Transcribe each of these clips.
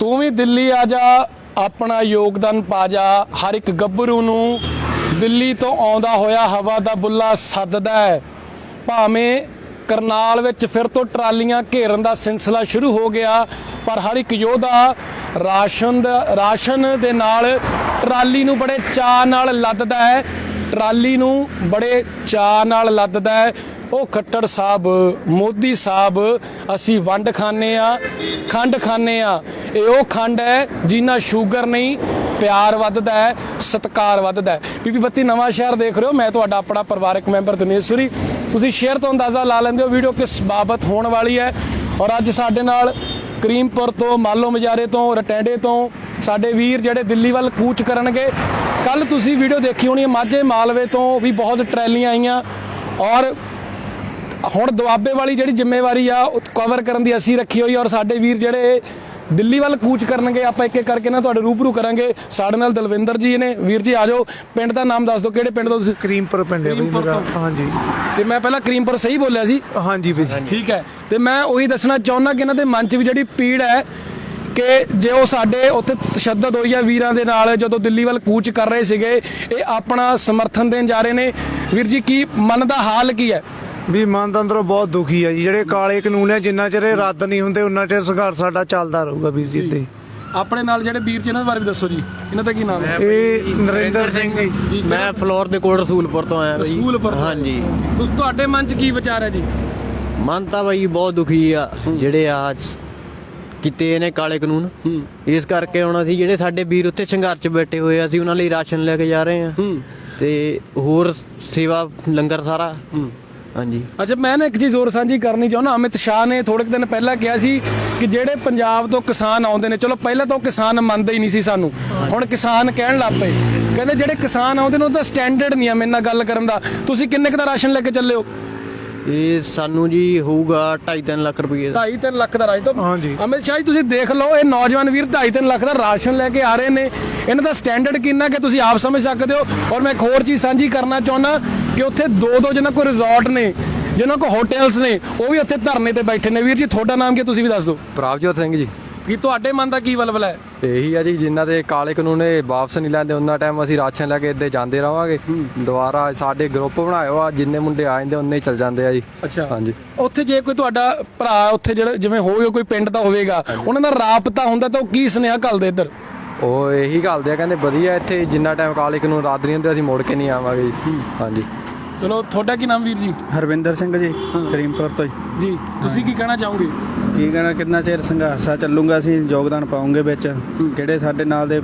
ਤੂੰ ਵੀ ਦਿੱਲੀ ਆ ਜਾ, ਆਪਣਾ ਯੋਗਦਾਨ ਪਾ ਜਾ। ਹਰ ਇੱਕ ਗੱਭਰੂ ਨੂੰ ਦਿੱਲੀ ਤੋਂ ਆਉਂਦਾ ਹੋਇਆ ਹਵਾ ਦਾ ਬੁੱਲਾ ਸੱਦਦਾ ਹੈ। ਭਾਵੇਂ ਕਰਨਾਲ ਵਿੱਚ ਫਿਰ ਤੋਂ ਟਰਾਲੀਆਂ ਘੇਰਨ ਦਾ ਸਿਲਸਿਲਾ ਸ਼ੁਰੂ ਹੋ ਗਿਆ, ਪਰ ਹਰ ਇੱਕ ਯੋਧਾ ਰਾਸ਼ਨ ਦਾ ਰਾਸ਼ਨ ਦੇ ਨਾਲ ਟਰਾਲੀ ਨੂੰ ਬੜੇ ਚਾਅ ਨਾਲ ਲੱਦਦਾ ਹੈ। ਟਰਾਲੀ ਨੂੰ ਬੜੇ ਚਾਅ ਨਾਲ ਲੱਦਦਾ ਹੈ। ਉਹ ਖੱਟੜ ਸਾਹਿਬ, ਮੋਦੀ ਸਾਹਿਬ, ਅਸੀਂ ਵੰਡ ਖਾਂਦੇ ਆ ਖੰਡ ਖਾਂਦੇ ਆ ਇਹ ਉਹ ਖੰਡ ਹੈ ਜਿੰਨਾ ਸ਼ੂਗਰ ਨਹੀਂ, ਪਿਆਰ ਵੱਧਦਾ ਹੈ, ਸਤਕਾਰ ਵੱਧਦਾ ਹੈ। ਬੀਬੀ ਬੱਤੀ, ਨਵਾਂ ਸ਼ਹਿਰ ਦੇਖ ਰਹੇ ਹੋ। ਮੈਂ ਤੁਹਾਡਾ ਆਪਣਾ ਪਰਿਵਾਰਕ ਮੈਂਬਰ ਦਿਨੇਸ਼ਵਰੀ ਤੁਸੀਂ ਸ਼ੇਅਰ ਤੋਂ ਅੰਦਾਜ਼ਾ ਲਾ ਲੈਂਦੇ ਹੋ ਵੀਡੀਓ ਕਿਸ ਬਾਬਤ ਹੋਣ ਵਾਲੀ ਹੈ। ਔਰ ਅੱਜ ਸਾਡੇ ਨਾਲ ਕਰੀਮਪੁਰ ਤੋਂ, ਮਾਲੋ ਮਜਾਰੇ ਤੋਂ, ਰਟੈਂਡੇ ਤੋਂ ਸਾਡੇ ਵੀਰ ਜਿਹੜੇ ਦਿੱਲੀ ਵੱਲ ਕੂਚ ਕਰਨਗੇ। ਕੱਲ ਤੁਸੀਂ ਵੀਡੀਓ ਦੇਖੀ ਹੋਣੀ ਹੈ ਮਾਝੇ ਮਾਲਵੇ ਤੋਂ ਵੀ ਬਹੁਤ ਟਰੈਲੀਆਂ ਆਈਆਂ ਔਰ ਹੁਣ ਦੁਆਬੇ ਵਾਲੀ ਜਿਹੜੀ ਜ਼ਿੰਮੇਵਾਰੀ ਆ ਉਹ ਕਵਰ ਕਰਨ ਦੀ ਅਸੀਂ ਰੱਖੀ ਹੋਈ ਔਰ ਸਾਡੇ ਵੀਰ ਜਿਹੜੇ ਦਿੱਲੀ ਵੱਲ ਕੂਚ ਕਰਨਗੇ ਆਪਾਂ ਇੱਕ ਇੱਕ ਕਰਕੇ ਨਾ ਤੁਹਾਡੇ ਰੂਬਰੂ ਕਰਾਂਗੇ। ਸਾਡੇ ਨਾਲ ਦਲਵਿੰਦਰ ਜੀ ਨੇ। ਵੀਰ ਜੀ ਆਜੋ ਪਿੰਡ ਦਾ ਨਾਮ ਦੱਸ ਦਿਓ ਕਿਹੜੇ ਪਿੰਡ ਤੋਂ ਤੁਸੀਂ? ਕਰੀਮਪੁਰ ਪਿੰਡ ਹੈ ਬਈ ਮੇਰਾ। ਹਾਂਜੀ। ਤੇ ਮੈਂ ਪਹਿਲਾਂ ਕਰੀਮਪੁਰ ਸਹੀ ਬੋਲਿਆ ਸੀ? ਹਾਂਜੀ ਬਈ। ਠੀਕ ਹੈ। ਤੇ ਮੈਂ ਉਹੀ ਦੱਸਣਾ ਚਾਹੁੰਦਾ ਕਿ ਇਹਨਾਂ ਦੇ ਮਨ 'ਚ ਵੀ ਜਿਹੜੀ ਪੀੜ ਹੈ ਕਿ ਜੇ ਉਹ ਸਾਡੇ ਉੱਥੇ ਤਸ਼ੱਦਦ ਹੋਈ ਆ ਵੀਰਾਂ ਦੇ ਨਾਲ ਜਦੋਂ ਦਿੱਲੀ ਵੱਲ ਕੂਚ ਕਰ ਰਹੇ ਸੀਗੇ ਇਹ ਆਪਣਾ ਸਮਰਥਨ ਦੇਣ ਜਾ ਰਹੇ ਨੇ। ਵੀਰ ਜੀ ਕੀ ਮਨ ਦਾ ਹਾਲ ਕੀ ਹੈ? ਵੀ ਮਨ ਤਾਂ ਅੰਦਰੋਂ ਬਹੁਤ ਦੁਖੀ ਹੈ ਜੀ। ਜਿਹੜੇ ਕਾਲੇ ਕਾਨੂੰਨ ਹੈ ਜਿੰਨਾ ਚਿਰ ਇਹ ਰੱਦ ਨਹੀਂ ਹੁੰਦੇ ਉਹਨਾਂ ਚਿਰ ਸੰਘਰਸ਼ ਸਾਡਾ ਚੱਲਦਾ ਰਹੂਗਾ ਵੀਰ ਜੀ ਤੇ ਆਪਣੇ ਨਾਲ ਜਿਹੜੇ ਵੀਰ ਜੀ ਇਹਨਾਂ ਬਾਰੇ ਵੀ ਦੱਸੋ ਜੀ। ਇਹਨਾਂ ਦਾ ਕੀ ਨਾਮ ਹੈ? ਇਹ ਨਰਿੰਦਰ ਸਿੰਘ ਜੀ। ਮੈਂ ਫਲੋਰ ਦੇ ਕੋਲ ਰਸੂਲਪੁਰ ਤੋਂ ਆਇਆ ਬਈ। ਰਸੂਲਪੁਰ। ਹਾਂਜੀ। ਤੁਸ ਤੁਹਾਡੇ ਮਨ 'ਚ ਕੀ ਵਿਚਾਰ ਹੈ ਜੀ? ਮਨ ਤਾਂ ਬਈ ਬਹੁਤ ਦੁਖੀ ਆ ਜਿਹੜੇ ਆ ਕਿਤੇ ਨੇ ਕਾਲੇ ਕਾਨੂੰਨ। ਹੂੰ। ਇਸ ਕਰਕੇ ਹੁਣ ਅਸੀਂ ਜਿਹੜੇ ਸਾਡੇ ਵੀਰ ਉੱਥੇ ਸੰਘਰਸ਼ 'ਚ ਬੈਠੇ ਹੋਏ ਆ, ਅਸੀਂ ਉਹਨਾਂ ਲਈ ਰਾਸ਼ਨ ਲੈ ਕੇ ਜਾ ਰਹੇ ਆ। ਹੂੰ। ਤੇ ਹੋਰ ਸੇਵਾ ਲੰਗਰ ਸਾਰਾ। ਹੂੰ। ਹਾਂਜੀ। ਅੱਛਾ ਮੈਂ ਨਾ ਇੱਕ ਚੀਜ਼ ਹੋਰ ਸਾਂਝੀ ਕਰਨੀ ਚਾਹੁੰਦਾ। ਅਮਿਤ ਸ਼ਾਹ ਨੇ ਥੋੜੇ ਦਿਨ ਪਹਿਲਾਂ ਕਿਹਾ ਸੀ ਕਿ ਜਿਹੜੇ ਪੰਜਾਬ ਤੋਂ ਕਿਸਾਨ ਆਉਂਦੇ ਨੇ ਚਲੋ ਪਹਿਲਾਂ ਤਾਂ ਉਹ ਕਿਸਾਨ ਮੰਨਦੇ ਹੀ ਨਹੀਂ ਸੀ ਸਾਨੂੰ। ਹੁਣ ਕਿਸਾਨ ਕਹਿਣ ਲੱਗ ਪਏ। ਕਹਿੰਦੇ ਜਿਹੜੇ ਕਿਸਾਨ ਆਉਂਦੇ ਨੇ ਉਹਦਾ ਸਟੈਂਡਰਡ ਨਹੀਂ ਆ ਮੇਰੇ ਨਾਲ ਗੱਲ ਕਰਨ ਦਾ। ਤੁਸੀਂ ਕਿੰਨੇ ਕੁ ਦਾ ਰਾਸ਼ਨ ਲੈ ਕੇ ਚੱਲੇ ਹੋ? ਇਹ ਸਾਨੂੰ ਜੀ ਹੋਊਗਾ 2.5 ਲੱਖ ਰੁਪਏ ਦਾ। 2.5 ਲੱਖ ਦਾ ਰਾਸ਼ਨ ਤਾਂ? ਹਾਂਜੀ। ਅਮਿਤ ਸ਼ਾਹ ਜੀ ਤੁਸੀਂ ਦੇਖ ਲਓ ਇਹ ਨੌਜਵਾਨ ਵੀਰ 2.5 ਲੱਖ ਦਾ ਰਾਸ਼ਨ ਲੈ ਕੇ ਆ ਰਹੇ ਨੇ। ਇਹਨਾਂ ਦਾ ਸਟੈਂਡਰਡ ਕਿੰਨਾ ਕਿ ਤੁਸੀਂ ਆਪ ਸਮਝ ਸਕਦੇ ਹੋ? ਔਰ ਮੈਂ ਇੱਕ ਹੋਰ ਚੀਜ਼ ਸਾਂਝੀ ਕਰਨਾ ਚਾਹੁੰਦਾ ਕਿ ਉੱਥੇ ਦੋ ਦੋ ਜਿਹਨਾਂ ਕੋਲ ਰਿਜ਼ੋਰਟ ਨੇ ਜਿਹਨਾਂ ਕੋਲ ਹੋਟਲਸ ਨੇ ਉਹ ਵੀ ਉੱਥੇ ਧਰਨੇ ਤੇ ਬੈਠੇ ਨੇ। ਵੀਰ ਜੀ ਤੁਹਾਡਾ ਨਾਮ ਕੀ ਹੈ? ਤੁਸੀਂ ਵੀ ਦੱਸ ਦਿਓ। ਪ੍ਰਭਜੋਤ ਸਿੰਘ ਜੀ। ਕਿ ਤੁਹਾਡੇ ਮਨ ਦਾ ਕੀ ਵਲਵਲਾ ਹੈ? ਇਹੀ ਆ ਜੀ ਜਿਨ੍ਹਾਂ ਦੇ ਕਾਲੇ ਕਾਨੂੰਨ ਇਹ ਵਾਪਸ ਨਹੀਂ ਲੈਂਦੇ ਉਹਨਾਂ ਟਾਈਮ ਅਸੀਂ ਰਾਸ਼ਨ ਲੈ ਕੇ ਇੱਦੇ ਜਾਂਦੇ ਰਵਾਂਗੇ ਦੁਬਾਰਾ ਸਾਡੇ ਗਰੁੱਪ ਬਣਾਇਓ ਆ ਜਿੰਨੇ ਮੁੰਡੇ ਆ ਜਾਂਦੇ ਉਹਨੇ ਹੀ ਚੱਲ ਜਾਂਦੇ ਆ ਜੀ। ਅੱਛਾ। ਹਾਂਜੀ। ਉੱਥੇ ਜੇ ਕੋਈ ਤੁਹਾਡਾ ਭਰਾ ਉੱਥੇ ਜਿਹੜਾ ਜਿਵੇਂ ਹੋਵੇ ਕੋਈ ਪਿੰਡ ਦਾ ਹੋਵੇਗਾ ਉਹਨਾਂ ਦਾ ਰਾਬਤਾ ਹੁੰਦਾ ਤਾਂ ਉਹ ਕੀ ਸੁਨੇਹਾ ਘੱਲਦੇ ਇੱਧਰ? ਉਹ ਇਹੀ ਗੱਲਦੇ ਆ ਕਹਿੰਦੇ ਵਧੀਆ ਇੱਥੇ ਜਿੰਨਾ ਟਾਈਮ ਕਾਲੇ ਕਾਨੂੰਨ ਨਹੀਂ ਹੁੰਦੇ ਅਸੀਂ ਮੁੜ ਕੇ ਨਹੀਂ ਆਵਾਂਗੇ ਜੀ। ਹਾਂਜੀ। ਚਲੋ ਤੁਹਾਡਾ ਕੀ ਨਾਮ ਵੀਰ ਜੀ? ਹਰਵਿੰਦਰ ਸਿੰਘ ਜੀ ਕਰੀਮਪੁਰ ਤੋਂ ਜੀ। ਜੀ ਤੁਸੀਂ ਕੀ ਕਹਿਣਾ ਚਾਹੋਗੇ? ਕੀ ਕਹਿਣਾ ਕਿੰਨਾ ਚਿਰ ਸੰਘਰਸ਼ਾ ਚੱਲੂਗਾ ਅਸੀਂ ਯੋਗਦਾਨ ਪਾਉਂਗੇ ਵਿੱਚ ਕਿਹੜੇ ਸਾਡੇ ਨਾਲ ਦੇ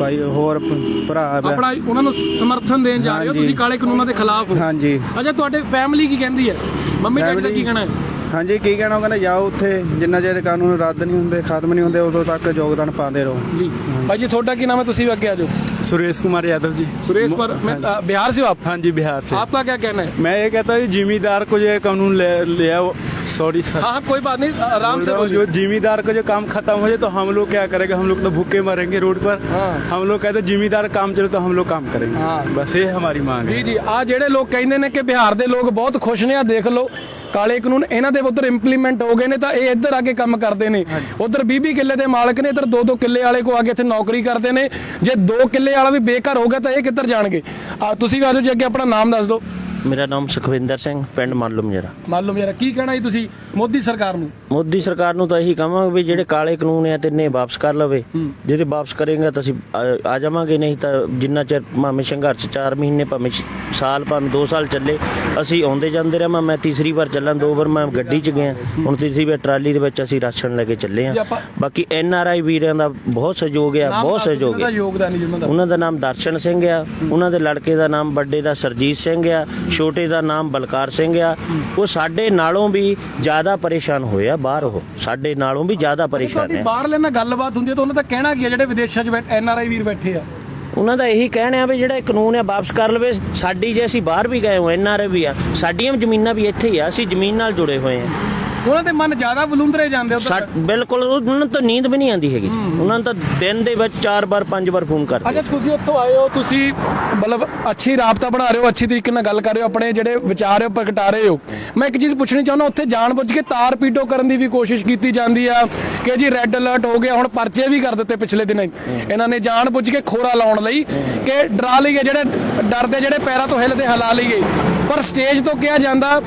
ਭਾਈ ਹੋਰ ਭ- ਭਰਾ ਆ ਆਪਣਾ ਉਹਨਾਂ ਨੂੰ ਸਮਰਥਨ ਦੇਣ ਜਾ ਰਹੇ ਹੋ ਹਾਂਜੀ। ਤੁਸੀਂ ਕਾਲੇ ਕਾਨੂੰਨਾਂ ਦੇ ਖਿਲਾਫ ਹੋ ਹਾਂਜੀ ਅੱਛਾ ਤੁਹਾਡੇ ਫੈਮਿਲੀ ਕੀ ਕਹਿੰਦੀ ਹੈ ਮੰਮੀ ਡੈਡੀ ਦਾ ਕੀ Family- ਕਹਿਣਾ ਹੈ ਹਾਂਜੀ ਕੀ ਕਹਿਣਾ ਉਹ ਕਹਿੰਦਾ ਜਾਓ ਉੱਥੇ ਜਿੰਨਾ ਚਿਰ ਕਾਨੂੰਨ ਰੱਦ ਨਹੀਂ ਹੁੰਦੇ ਖਤਮ ਨਹੀਂ ਹੁੰਦੇ ਉਦੋਂ ਤੱਕ ਯੋਗਦਾਨ ਪਾਉਂਦੇ ਰਹੋ जी भाई जी छोटा की नाम है तुसी भी आगे आ जाओ सुरेश कुमार यादव जी सुरेश पर मैं आ, बिहार से हो आप हाँ जी बिहार से आपका क्या कहना है मैं ये कहता हूँ जिम्मेदार को जो है कानून ले ले आओ सॉरी सर हाँ हाँ कोई बात नहीं आराम से बोल रहा हूँ, बोलिए जो जिम्मेदार का जो काम खत्म हो जाए तो हम लोग क्या करेंगे हम लोग तो भूखे मरेंगे रोड पर हाँ। हम लोग कहते हैं जिम्मेदार काम चले तो हम लोग काम करेंगे हाँ। बस ये हमारी मांग है ਜੀ ਜੀ ਆ ਜਿਹੜੇ ਲੋਕ ਕਹਿੰਦੇ ਨੇ ਕਿ ਬਿਹਾਰ ਦੇ ਲੋਕ ਬਹੁਤ ਖੁਸ਼ ਨੇ ਆ ਦੇਖ ਲਓ ਕਾਲੇ ਕਾਨੂੰਨ ਇਹਨਾਂ ਦੇ ਉੱਧਰ ਇੰਪਲੀਮੈਂਟ ਹੋ ਗਏ ਨੇ ਤਾਂ ਇਹ ਇੱਧਰ ਆ ਕੇ ਕੰਮ ਕਰਦੇ ਨੇ ਉੱਧਰ 20 ਕਿੱਲੇ ਦੇ ਮਾਲਕ ਨੇ ਇੱਧਰ 2-2 ਕਿੱਲੇ ਵਾਲੇ ਕੋ ਆ ਕੇ ਇੱਥੇ ਨੌਕਰੀ ਕਰਦੇ ਨੇ ਜੇ 2 ਕਿੱਲੇ ਵਾਲਾ ਵੀ ਬੇਘਰ ਹੋ ਗਿਆ ਤਾਂ ਇਹ ਕਿੱਧਰ ਜਾਣਗੇ ਆ ਤੁਸੀਂ ਵੀ ਆਜੋ ਜੀ ਅੱਗੇ ਆਪਣਾ ਨਾਮ ਦੱਸ ਦਿਓ ਮੇਰਾ ਨਾਮ ਸੁਖਵਿੰਦਰ ਸਿੰਘ ਪਿੰਡ ਮਾਲੂਮ ਜਰਾ। ਮਾਲੂਮ ਯਾਰ ਕੀ ਕਹਿਣਾ ਜੀ ਤੁਸੀਂ ਮੋਦੀ ਸਰਕਾਰ ਨੂੰ? ਮੋਦੀ ਸਰਕਾਰ ਨੂੰ ਤਾਂ ਇਹੀ ਕਹਾਂਗੇ ਵੀ ਜਿਹੜੇ ਕਾਲੇ ਕਾਨੂੰਨ ਆ ਤਿੰਨੇ ਵਾਪਸ ਕਰ ਲਵੇ। ਜਿਹਦੇ ਵਾਪਸ ਕਰੇਗਾ ਤਾਂ ਅਸੀਂ ਆ- ਆ ਜਾਵਾਂਗੇ ਨਹੀਂ ਤਾਂ ਜਿੰਨਾ ਚਿਰ ਭਾਵੇਂ ਸੰਘਰਸ਼ 4 ਮਹੀਨੇ ਭਾਵੇਂ ਸਾਲ ਭਾਵੇਂ 2 ਸਾਲ ਚੱਲੇ ਅਸੀਂ ਆਉਂਦੇ ਜਾਂਦੇ ਰਹਾਂ ਮੈਂ ਤੀਸਰੀ ਵਾਰ ਚੱਲਾਂ ਦੋ ਵਾਰ ਮੈਂ ਗੱਡੀ 'ਚ ਗਿਆ। ਹੁਣ ਤੀਸਰੀ ਵਾਰ ਟਰਾਲੀ ਦੇ ਵਿੱਚ ਅਸੀਂ ਰਾਸ਼ਨ ਲੈ ਕੇ ਚੱਲੇ ਜੀ ਆ ਆਪਾਂ- ਬਾਕੀ ਐਨ ਆਰ ਆਈ ਵੀਰਾਂ ਦਾ ਬਹੁਤ ਸਹਿਯੋਗ ਆ ਨਾਮ ਬਹੁਤ ਦੱਸ ਦਿਓ ਸਹਿਯੋਗ ਜਿਹਨਾਂ ਆ। ਦਾ ਯੋਗਦਾਨ ਹੈ ਜਿਹਨਾਂ ਦਾ। ਉਹਨਾਂ ਦਾ ਨਾਮ ਦਰਸ਼ਨ ਸਿੰਘ ਆ ਉਹਨਾਂ ਦੇ ਲੜਕੇ ਦਾ ਨਾਮ ਵੱਡੇ ਦਾ ਸਰਜੀਤ ਸਿੰਘ ਆ ਛੋਟੇ ਦਾ ਨਾਮ ਬਲਕਾਰ ਸਿੰਘ ਆ। ਉਹ ਸਾਡੇ ਨਾਲੋਂ ਵੀ ਜ਼ਿਆਦਾ ਪਰੇਸ਼ਾਨ ਹੋਏ ਆ ਬਾਹਰ ਉਹ। ਸਾਡੇ ਨਾਲੋਂ ਵੀ ਜ਼ਿਆਦਾ ਪਰੇਸ਼ਾਨ ਹੈ। ਬਾਹਰਲੇ ਨਾਲ ਗੱਲਬਾਤ ਹੁੰਦੀ ਹੈ ਤਾਂ ਉਹਨਾਂ ਦਾ ਕਹਿਣਾ ਕੀ ਹੈ ਜਿਹੜੇ ਵਿਦੇਸ਼ਾਂ 'ਚ ਐਨ ਆਰ ਆਈ ਵੀਰ ਬੈਠੇ ਆ। ਉਹਨਾਂ ਦਾ ਇਹੀ ਕਹਿਣਾ ਆ ਵੀ ਜਿਹੜਾ ਇਹ ਕਾਨੂੰਨ ਆ ਵਾਪਸ ਕਰ ਲਵੇ। ਸਾਡੀ ਜੇ ਅਸੀਂ ਬਾਹਰ ਵੀ ਗਏ ਹੋ ਐਨਆਰਏ ਵੀ ਆ ਸਾਡੀਆਂ ਜ਼ਮੀਨਾਂ ਵੀ ਇੱਥੇ ਹੀ ਆ। ਅਸੀਂ ਜ਼ਮੀਨ ਨਾਲ ਜੁੜੇ ਹੋਏ ਆ। ਉਹਨਾਂ ਦੇ ਮਨ ਜ਼ਿਆਦਾ ਬਲੂੰਦਰੇ ਜਾਂਦੇ ਉਧਰ। ਬਿਲਕੁਲ ਉਹਨਾਂ ਨੂੰ ਤਾਂ ਨੀਂਦ ਵੀ ਨਹੀਂ ਆਉਂਦੀ ਹੈਗੀ। ਉਹਨਾਂ ਨੂੰ ਤਾਂ ਦਿਨ ਦੇ ਵਿੱਚ ਚਾਰ ਵਾਰ ਪੰਜ ਵਾਰ ਫੋਨ ਕਰਦੇ ਅੱਛਾ ਤੁਸੀਂ ਉੱਥੋਂ ਆਏ ਹੋ ਤੁਸੀਂ ਮਤਲਬ ਅੱਛੀ ਰਾਬਤਾ ਬਣਾ ਰਹੇ ਹੋ ਅੱਛੀ ਤਰੀਕੇ ਨਾਲ ਗੱਲ ਕਰ ਰਹੇ ਹੋ ਆਪਣੇ ਜਿਹੜੇ ਵਿਚਾਰ ਹੈ ਪ੍ਰਗਟਾ ਰਹੇ ਹੋ। ਮੈਂ ਇੱਕ ਚੀਜ਼ ਪੁੱਛਣੀ ਚਾਹੁੰਦਾ ਉੱਥੇ ਜਾਣ ਬੁੱਝ ਕੇ ਤਾਰ ਪੀਟੋ ਕਰਨ ਦੀ ਵੀ ਕੋਸ਼ਿਸ਼ ਕੀਤੀ ਜਾਂਦੀ ਆ ਕਿ ਜੀ ਰੈੱਡ ਅਲਰਟ ਹੋ ਗਿਆ ਹੁਣ ਪਰਚੇ ਵੀ ਕਰ ਦਿੱਤੇ ਪਿਛਲੇ ਦਿਨ। ਇਹਨਾਂ ਨੇ ਜਾਣ ਬੁੱਝ ਕੇ ਖੋਰਾ ਲਾਉਣ ਲਈ ਕਿ ਡਰਾ ਲਈਏ ਜਿਹੜੇ ਡਰਦੇ ਜਿਹੜੇ ਪੈਰਾਂ ਤੋਂ ਹਿੱਲਦੇ ਹਿਲਾ ਲਈਏ। ਪਰ ਸਟੇਜ ਤੋਂ ਕਿਹਾ ਜਾਂਦਾ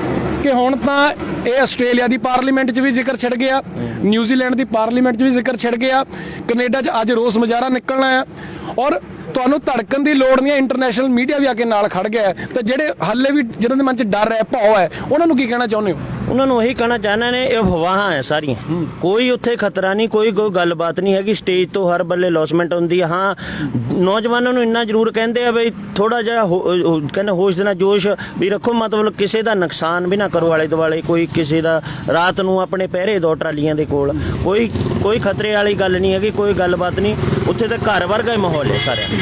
ਕਿ ਹੁਣ ਤਾਂ ਇਹ ਆਸਟ੍ਰੇਲੀਆ ਦੀ ਪਾਰਲੀਮੈਂਟ 'ਚ ਵੀ ਜ਼ਿਕਰ ਛਿੜ ਗਿਆ, ਨਿਊਜ਼ੀਲੈਂਡ ਦੀ ਪਾਰਲੀਮੈਂਟ 'ਚ ਵੀ ਜ਼ਿਕਰ ਛਿੜ ਗਿਆ, ਕੈਨੇਡਾ 'ਚ ਅੱਜ ਰੋਸ ਮੁਜ਼ਾਹਰਾ ਨਿਕਲਣਾ ਆ ਔਰ ਤੁਹਾਨੂੰ ਧੜਕਣ ਦੀ ਲੋੜ ਨਹੀਂ ਹੈ ਇੰਟਰਨੈਸ਼ਨਲ ਮੀਡੀਆ ਵੀ ਆ ਕੇ ਨਾਲ ਖੜ ਗਿਆ ਤੇ ਜਿਹੜੇ ਹੱਲੇ ਵੀ ਜਿਹਨਾਂ ਦੇ ਮਨ 'ਚ ਡਰ ਹੈ ਭੌ ਹੈ ਉਹਨਾਂ ਨੂੰ ਕੀ ਕਹਿਣਾ ਚਾਹੁੰਦੇ ਹੋ? ਉਹਨਾਂ ਨੂੰ ਇਹੀ ਕਹਿਣਾ ਚਾਹੁੰਦੇ ਨੇ ਇਹ ਅਫਵਾਹਾਂ ਹੈ ਸਾਰੀਆਂ। ਕੋਈ ਉੱਥੇ ਖਤਰਾ ਨਹੀਂ ਕੋਈ ਕੋਈ ਗੱਲਬਾਤ ਨਹੀਂ ਹੈਗੀ। ਸਟੇਜ ਤੋਂ ਹਰ ਬੱਲੇ ਲੌਸਮੈਂਟ ਹੁੰਦੀ ਹੈ। ਹਾਂ ਨੌਜਵਾਨਾਂ ਨੂੰ ਇੰਨਾ ਜ਼ਰੂਰ ਕਹਿੰਦੇ ਆ ਬਈ ਥੋੜਾ ਜਿਹਾ ਕਹਿੰਦੇ ਹੋਸ਼ ਦੇ ਨਾਲ ਜੋਸ਼ ਵੀ ਰੱਖੋ। ਮਤਲਬ ਕਿਸੇ ਦਾ ਨੁਕਸਾਨ ਵੀ ਨਾ ਕਰੋ ਆਲੇ ਦੁਆਲੇ। ਕੋਈ ਕਿਸੇ ਦਾ ਰਾਤ ਨੂੰ ਆਪਣੇ ਪਹਿਰੇ ਦੋ ਟਰਾਲੀਆਂ ਦੇ ਕੋਲ। ਕੋਈ ਕੋਈ ਖਤਰੇ ਵਾਲੀ ਗੱਲ ਨਹੀਂ ਹੈਗੀ ਕੋਈ ਗੱਲਬਾਤ ਨਹੀਂ। ਉੱਥੇ ਤਾਂ ਘਰ ਵਰਗਾ ਹੀ ਮਾਹੌਲ ਹੈ ਸਾਰਿਆਂ ਦਾ।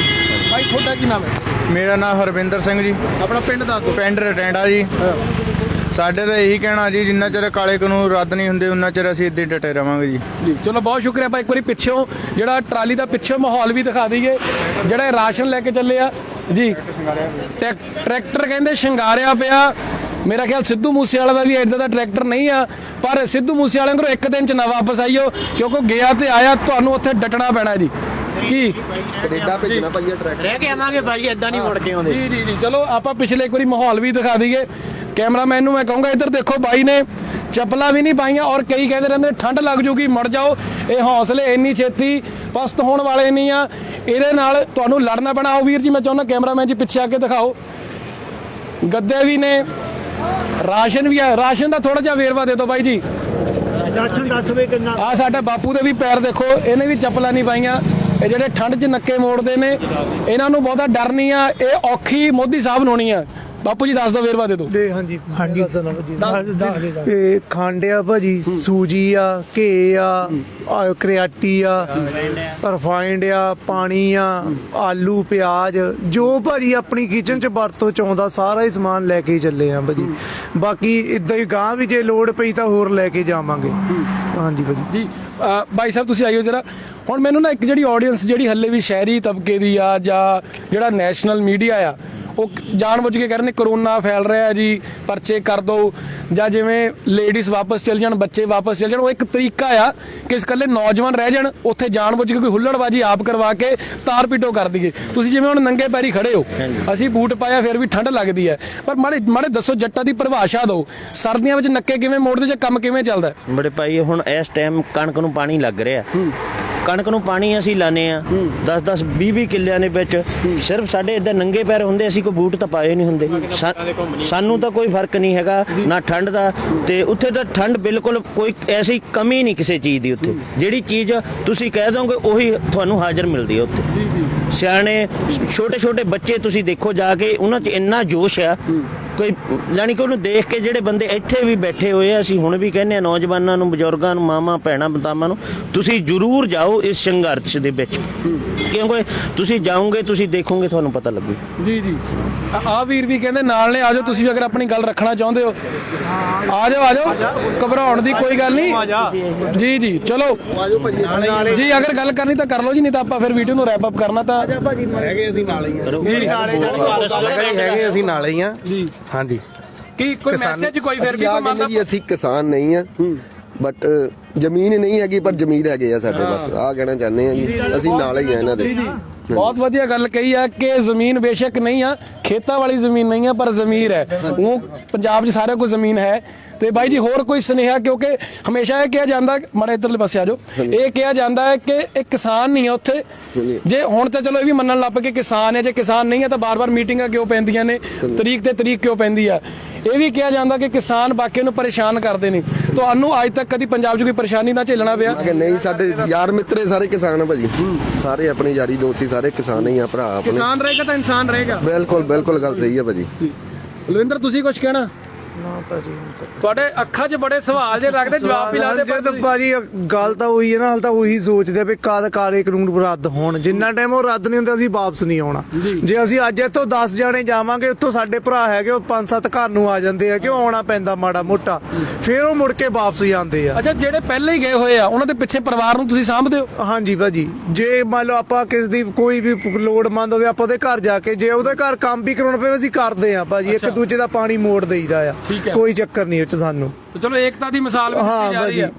ਭਾਈ ਤੁਹਾਡਾ ਕੀ ਨਾਮ ਹੈ? ਮੇਰਾ ਨਾਮ ਹਰਵਿੰਦਰ ਸਿੰਘ ਜੀ। ਆਪਣਾ ਪਿੰਡ ਦੱਸ ਦਿਓ। ਪਿੰਡ ਰਟੈਂਡਾ ਜੀ। ਸਾਡੇ ਤਾਂ ਇਹੀ ਕਹਿਣਾ ਜੀ ਜਿੰਨਾ ਚਿਰ ਕਾਲੇ ਕਾਨੂੰਨ ਰੱਦ ਨਹੀਂ ਹੁੰਦੇ ਉਨਾ ਚਿਰ ਅਸੀਂ ਇੱਦਾਂ ਹੀ ਡਟੇ ਰਵਾਂਗੇ ਜੀ। ਜੀ ਚਲੋ ਬਹੁਤ ਸ਼ੁਕਰੀਆ ਭਾਈ। ਇੱਕ ਵਾਰੀ ਪਿੱਛੋਂ ਜਿਹੜਾ ਟਰਾਲੀ ਦਾ ਪਿੱਛੋਂ ਮਾਹੌਲ ਵੀ ਦਿਖਾ ਦਈਏ। ਜਿਹੜਾ ਇਹ ਰਾਸ਼ਨ ਲੈ ਕੇ ਚੱਲੇ ਆ ਜੀ ਟਰੈਕ- ਟਰੈਕਟਰ ਕਹਿੰਦੇ ਸ਼ਿੰਗਾਰਿਆ ਪਿਆ। ਮੇਰਾ ਖਿਆਲ ਸਿੱਧੂ ਮੂਸੇਵਾਲਾ ਦਾ ਵੀ ਐਡਾ ਦਾ ਟਰੈਕਟਰ ਨਹੀਂ ਆ। ਪਰ ਸਿੱਧੂ ਮੂਸੇਵਾਲੇ ਕੋਲ ਇੱਕ ਦਿਨ ਚ ਨਾ ਵਾਪਸ ਆਈਓ ਕਿਉਂਕਿ ਗਿਆ ਤੇ ਆਇਆ ਤੁਹਾਨੂੰ ਉੱਥੇ ਡਟਣਾ ਪੈਣਾ ਜੀ। ਕੀ? ਰਹਿ ਕੇ ਆਵਾਂਗੇ ਭਾਜੀ ਇਦਾਂ ਨਹੀਂ ਮੁੜ ਕੇ ਆਉਂਦੇ। ਜੀ ਜੀ ਜੀ। ਚਲੋ ਆਪਾਂ ਪਿਛਲੇ ਇੱਕ ਵਾਰੀ ਮਾਹੌਲ ਵੀ ਦਿਖਾ ਦਈਏ। ਕੈਮਰਾਮੈਨ ਨੂੰ ਮੈਂ ਕਹੂੰਗਾ ਇੱਧਰ ਦੇਖੋ ਬਾਈ ਨੇ ਚੱਪਲਾਂ ਵੀ ਨਹੀਂ ਪਾਈਆਂ ਔਰ ਕਈ ਕਹਿੰਦੇ ਰਹਿੰਦੇ ਠੰਡ ਲੱਗ ਜੂਗੀ ਮੜ ਜਾਓ। ਇਹ ਹੌਸਲੇ ਇੰਨੀ ਛੇਤੀ ਪਸਤ ਹੋਣ ਵਾਲੇ ਨਹੀਂ ਆ। ਇਹਦੇ ਨਾਲ ਤੁਹਾਨੂੰ ਲੜਨਾ ਪੈਣਾ। ਆਓ ਵੀਰ ਜੀ ਮੈਂ ਚਾਹੁੰਦਾ ਕੈਮਰਾਮੈਨ ਜੀ ਪਿੱਛੇ ਆ ਕੇ ਦਿਖਾਓ। ਗੱਦੇ ਵੀ ਨੇ। ਰਾਸ਼ਨ ਵੀ ਆ। ਰਾਸ਼ਨ ਦਾ ਥੋੜਾ ਜਿਹਾ ਵੇਰਵਾ ਦੇ ਦਿਓ ਬਾਈ ਜੀ। ਰਾਸ਼ਨ ਦੱਸ ਵੇ ਕਿੰਨਾ। ਆ ਸਾਡਾ ਬਾਪੂ ਦੇ ਵੀ ਪੈਰ ਦੇਖੋ। ਇਹਨੇ ਵੀ ਚੱਪਲਾਂ ਨਹੀਂ ਪਾਈਆਂ। ਇਹ ਜਿਹੜੇ ਠੰਡ 'ਚ ਨੱਕੇ ਮੋੜਦੇ ਨੇ ਇਹਨਾਂ ਨੂੰ ਬਹੁਤਾ ਡਰ ਨਹੀਂ ਆ ਇਹ ਔਖੀ ਮੋਦੀ ਸਾਹਿਬ ਨੂੰ ਹੋਣੀ ਆ। ਬਾਪੂ ਜੀ ਦੱਸ ਦਿਓ ਵੇਰਵਾ ਦੇ ਦਿਓ। ਦੇ ਹਾਂਜੀ ਹਾਂਜੀ। ਇਹ ਖੰਡ ਆ ਭਾਜੀ ਸੂਜੀ ਆ ਘੇ ਆ ਆ ਕ੍ਰਿਆਟੀ ਆ ਰਿਫਾਈਨਡ ਆ ਪਾਣੀ ਆ ਆਲੂ ਪਿਆਜ਼ ਜੋ ਭਾਜੀ ਆਪਣੀ ਕਿਚਨ ਚ ਵਰਤੋਂ ਚ ਆਉਂਦਾ ਸਾਰਾ ਹੀ ਸਮਾਨ ਲੈ ਕੇ ਚੱਲੇ ਆ ਭਾਜੀ। ਬਾਕੀ ਇਦਾਂ ਹੀ ਗਾਂ ਵੀ ਜੇ ਲੋੜ ਪਈ ਤਾਂ ਹੋਰ ਲੈ ਕੇ ਜਾਵਾਂਗੇ। ਹਾਂਜੀ ਭਾਜੀ। ਜੀ ਬਾਈ ਸਾਹਿਬ, ਤੁਸੀਂ ਆਇਓ ਜਰਾ। ਹੁਣ ਮੈਨੂੰ ਨਾ ਇੱਕ ਜਿਹੜੀ ਆਡੀਅנס ਜਿਹੜੀ ਹੱਲੇ ਵੀ ਸ਼ਹਿਰੀ ਤਬਕੇ ਦੀ ਆ ਜਾਂ ਜਿਹੜਾ ਨੈਸ਼ਨਲ ਮੀਡੀਆ ਆ, ਉਹ ਜਾਣਬੁੱਝ ਕੇ ਕਹਿ ਰਹੇ ਕਰੋਨਾ ਫੈਲ ਰਿਹਾ ਜੀ, ਪਰਚੇ ਕਰ ਦਿਓ ਜਾਂ ਜਿਵੇਂ ਲੇਡੀਜ਼ ਵਾਪਸ ਚਲ ਜਾਣ, ਬੱਚੇ ਵਾਪਸ ਚਲ ਜਾਣ, ਉਹ ਇੱਕ ਤਰੀਕਾ ਆ ਕਿ ਇਸ ਇਕੱਲੇ ਨੌਜਵਾਨ ਰਹਿ ਜਾਣ, ਉੱਥੇ ਜਾਣਬੁੱਝ ਕੇ ਕੋਈ ਹੁੱਲੜਬਾਜੀ ਆਪ ਕਰਵਾ ਕੇ ਤਾਰ ਪੀਟੋ ਕਰ ਦਈਏ। ਤੁਸੀਂ ਜਿਵੇਂ ਹੁਣ ਨੰਗੇ ਪੈਰੀ ਖੜੇ ਹੋ, ਅਸੀਂ ਬੂਟ ਪਾਇਆ, ਫਿਰ ਵੀ ਠੰਡ ਲੱਗਦੀ ਹੈ ਪਰ ਮਾੜੇ ਮਾੜੇ ਦੱਸੋ, ਜੱਟਾਂ ਦੀ ਪਰਿਭਾਸ਼ਾ ਦਿਓ। ਸਰਦੀਆਂ ਵਿੱਚ ਨੱਕੇ ਕਿਵੇਂ ਮੋੜਦੇ ਜਾਂ ਕੰਮ ਕਿਵੇਂ ਚੱਲਦਾ? ਬੜੇ ਭਾਈ, ਹੁਣ ਇਸ ਟਾਈਮ ਕਣਕ ਨੂੰ ਪਾਣੀ ਲੱਗ ਰਿਹਾ। ਕਣਕ ਨੂੰ ਪਾਣੀ ਅਸੀਂ ਲਾਣੇ ਆ 10 10 20 20 ਕਿੱਲਿਆਂ ਦੇ ਵਿੱਚ ਸਿਰਫ ਸਾਡੇ ਇਦਾਂ ਨੰਗੇ ਪੈਰ ਹੁੰਦੇ ਅਸੀਂ ਕੋਈ ਬੂਟ ਤਾਂ ਪਾਏ ਨਹੀਂ ਹੁੰਦੇ। ਸਾਨੂੰ ਤਾਂ ਕੋਈ ਫ਼ਰਕ ਨਹੀਂ ਹੈਗਾ ਨਾ ਠੰਡ ਦਾ। ਤੇ ਉੱਥੇ ਤਾਂ ਠੰਡ ਬਿਲਕੁਲ ਕੋਈ ਐਸੀ ਕਮੀ ਨਹੀਂ ਕਿਸੇ ਚੀਜ਼ ਦੀ ਉੱਥੇ। ਜਿਹੜੀ ਚੀਜ਼ ਤੁਸੀਂ ਕਹਿ ਦੋਗੇ ਉਹੀ ਤੁਹਾਨੂੰ ਹਾਜ਼ਰ ਮਿਲਦੀ ਹੈ ਉੱਥੇ। ਸਿਆਣੇ ਛੋਟੇ ਛੋਟੇ ਬੱਚੇ ਤੁਸੀਂ ਦੇਖੋ ਜਾ ਕੇ ਉਹਨਾਂ 'ਚ ਇੰਨਾ ਜੋਸ਼ ਆ ਕੋਈ ਯਾਨੀ ਕਿ ਉਹਨੂੰ ਦੇਖ ਕੇ ਜਿਹੜੇ ਬੰਦੇ ਇੱਥੇ ਵੀ ਬੈਠੇ ਹੋਏ ਆ ਅਸੀਂ ਹੁਣ ਵੀ ਕਹਿੰਦੇ ਆ ਨੌਜਵਾਨਾਂ ਨੂੰ ਬਜ਼ੁਰਗਾਂ ਨੂੰ ਮਾਮਾ ਭੈਣਾਂ ਬਤਾਵਾਂ ਨੂੰ ਤੁਸੀਂ ਜ਼ਰੂਰ ਜਾਓ ਇਸ ਸੰਘਰਸ਼ ਦੇ ਵਿੱਚ। ਕਿਉਂਕਿ ਤੁਸੀਂ ਜਾਓਗੇ ਤੁਸੀਂ ਦੇਖੋਗੇ ਤੁਹਾਨੂੰ ਪਤਾ ਲੱਗੂ। ਜੀ ਜੀ। ਆ- ਆ ਵੀਰ ਵੀ ਕਹਿੰਦੇ ਨਾਲ ਨੇ ਆਜੋ ਤੁਸੀਂ ਵੀ ਅਗਰ ਆਪਣੀ ਗੱਲ ਰੱਖਣਾ ਚਾਹੁੰਦੇ ਹੋ। ਆ ਜਾਓ ਆ ਜਾਓ ਘਬਰਾਉਣ ਦੀ ਕੋਈ ਗੱਲ ਨਹੀਂ। ਜੀ ਜੀ ਚਲੋ। ਜੀ ਅਗਰ ਗੱਲ ਕਰਨੀ ਤਾਂ ਕਰ ਲਓ ਜੀ ਨਹੀਂ ਤਾਂ ਆਪਾਂ ਫਿਰ ਵੀਡੀਓ ਨੂੰ ਰੈਪ ਅਪ ਕਰਨਾ ਤਾਂ। ਹੈਗੇ ਅਸੀਂ ਨਾਲ ਹੀ ਜੀ। ਹੈਗੇ ਅਸੀਂ ਨਾਲ ਹੀ ਆ। ਜੀ। ਹਾਂਜੀ। ਕੀ ਕੋਈ ਮੈਸੇਜ ਕੋਈ ਫਿਰ ਵੀ ਆ ਕੋਈ ਕਹਿੰਦੇ ਮੰਨਦਾ ਜੀ ਅਸੀਂ ਕਿਸਾਨ ਨਹੀਂ ਆ। ਬਟ ਜ਼ਮੀਨ ਨਹੀਂ ਹੈਗੀ ਪਰ ਜ਼ਮੀਰ ਹੈਗੇ ਆ ਸਾਡੇ ਬਸ। ਆ ਕਹਿਣਾ ਚਾਹੁੰਦੇ ਆ ਜੀ। ਅਸੀਂ ਨਾਲ ਹੀ ਆ ਇਹਨਾਂ ਦੇ। ਬਹੁਤ ਵਧੀਆ ਗੱਲ ਕਹੀ ਆ ਕਿ ਜ਼ਮੀਨ ਬੇਸ਼ੱਕ ਨਹੀਂ ਆ ਖੇਤਾਂ ਵਾਲੀ ਜ਼ਮੀਨ ਨਹੀਂ ਆ ਪਰ ਜ਼ਮੀਰ ਹੈ। ਉਹ ਪੰਜਾਬ 'ਚ ਸਾਰੇ ਕੋਲ ਜ਼ਮੀਨ ਹੈ। ਤੇ ਬਾਈ ਜੀ ਹੋਰ ਕੋਈ ਸੁਨੇਹਾ? ਕਿਉਂਕਿ ਹਮੇਸ਼ਾ ਇਹ ਕਿਹਾ ਜਾਂਦਾ ਮਾੜਾ ਇੱਧਰਲੇ ਪਾਸੇ ਆ ਜਾਓ। ਇਹ ਕਿਹਾ ਜਾਂਦਾ ਹੈ ਕਿ ਇਹ ਕਿਸਾਨ ਨਹੀਂ ਆ ਉੱਥੇ। ਜੇ ਹੁਣ ਤਾਂ ਚਲੋ ਇਹ ਵੀ ਮੰਨਣ ਲੱਗ ਪਏ ਕਿ ਕਿਸਾਨ ਹੈ ਜੇ ਕਿਸਾਨ ਨਹੀਂ ਹੈ ਤਾਂ ਬਾਰ-ਬਾਰ ਮੀਟਿੰਗਾਂ ਕਿਉਂ ਪੈਂਦੀਆਂ ਨੇ? ਤਰੀਕ ਤੇ ਤਰੀਕ ਕਿਉਂ ਪੈਂਦੀ ਆ? ਇਹ ਵੀ ਕਿਹਾ ਜਾਂਦਾ ਕਿ ਕਿਸਾਨ ਬਾਕੀ ਨੂੰ ਪਰੇਸ਼ਾਨ ਕਰਦੇ ਨੇ। ਤੁਹਾਨੂੰ ਅੱਜ ਤੱਕ ਕਦੀ ਪੰਜਾਬ 'ਚ ਕੋਈ ਪਰੇਸ਼ਾਨੀ ਨਾ ਝੇਲਣਾ ਪਿਆ? ਕਿ ਨਹੀਂ ਸਾਡੇ ਯਾਰ ਮਿੱਤਰੇ ਸਾਰੇ ਕਿਸਾਨ ਆ ਭਾਜੀ। ਸਾਰੇ ਆਪਣੇ ਯਾਰੀ ਦੋਸਤੀ ਸਾਰੇ ਕਿਸਾਨ ਹੀ ਆ ਭਰਾ ਆਪਣੇ। ਕਿਸਾਨ ਰਹੇਗਾ ਤਾਂ ਇਨਸਾਨ ਰਹੇਗਾ। ਬਿਲਕੁਲ ਬਿਲਕੁਲ ਗੱਲ ਸਹੀ ਹੈ ਭਾਜੀ। ਲਵਿੰਦਰ ਤੁਸੀਂ ਕੁਝ ਕਹਿਣਾ? ਨਾ ਭਾਜੀ ਹੁਣ ਤਾਂ ਤੁਹਾਡੇ ਅੱਖਾਂ 'ਚ ਬੜੇ ਸਵਾਲ ਜੇ ਲੱਗਦੇ ਜਵਾਬ ਵੀ ਲਾਦੇ ਜੇ ਤਾਂ ਭਾਜੀ ਗੱਲ ਤਾਂ ਉਹੀ ਹੈ ਨਾ ਹਾਲ ਤਾਂ ਉਹੀ ਸੋਚਦੇ ਆ ਵੀ ਕਦ ਕਾਲੇ ਕਾਨੂੰਨ ਰੱਦ ਹੋਣ। ਜਿੰਨਾ ਟਾਈਮ ਉਹ ਰੱਦ ਨਹੀਂ ਹੁੰਦੇ ਅਸੀਂ ਵਾਪਸ ਨਹੀਂ ਆਉਣਾ। ਜੇ। ਅਸੀਂ ਅੱਜ ਇੱਥੋਂ 10 ਜਾਣੇ ਜਾਵਾਂਗੇ ਉੱਥੋਂ ਸਾਡੇ ਭਰਾ ਹੈਗੇ ਉਹ 5-7 ਘਰ ਨੂੰ ਆ ਜਾਂਦੇ ਆ ਕਿਉਂ ਆਉਣਾ ਪੈਂਦਾ ਮਾੜਾ ਮੋਟਾ। ਫਿਰ ਉਹ ਮੁੜ ਕੇ ਵਾਪਸ ਜਾਂਦੇ ਆ। ਅੱਛਾ ਜਿਹੜੇ ਪਹਿਲੇ ਹੀ ਗਏ ਹੋਏ ਆ ਉਹਨਾਂ ਦੇ ਪਿੱਛੇ ਪਰਿਵਾਰ ਨੂੰ ਤੁਸੀਂ ਸਾਂਭਦੇ ਹੋ? ਹਾਂਜੀ ਭਾਜੀ ਜੇ ਮੰਨ ਲਓ ਆਪਾਂ ਕਿਸ ਦੀ ਕੋਈ ਵੀ ਲੋੜਮੰਦ ਹੋਵੇ ਆਪਾਂ ਉਹਦੇ ਘਰ ਜਾ ਕੇ ਜੇ ਉਹਦੇ ਘਰ ਕੰਮ ਵੀ ਕਰਾਉਣਾ ਪਵੇ ਅਸੀਂ ਕਰਦੇ ਆ ਭਾਜੀ ਇੱਕ ਦੂਜੇ ਦਾ ਪਾਣੀ ਮੋੜ ਦੇਈਦਾ ਆ। ਠੀਕ ਹੈ। ਕੋਈ ਚੱਕਰ ਨਹੀਂ ਉਹ ਚ ਸਾਨੂੰ। ਤੇ ਚਲੋ ਏਕਤਾ ਦੀ ਮਿਸਾਲ ਵੀ ਹਾਂ ਦਿੱਤੀ ਜਾ ਰਹੀ ਭਾਜੀ। ਹੈ।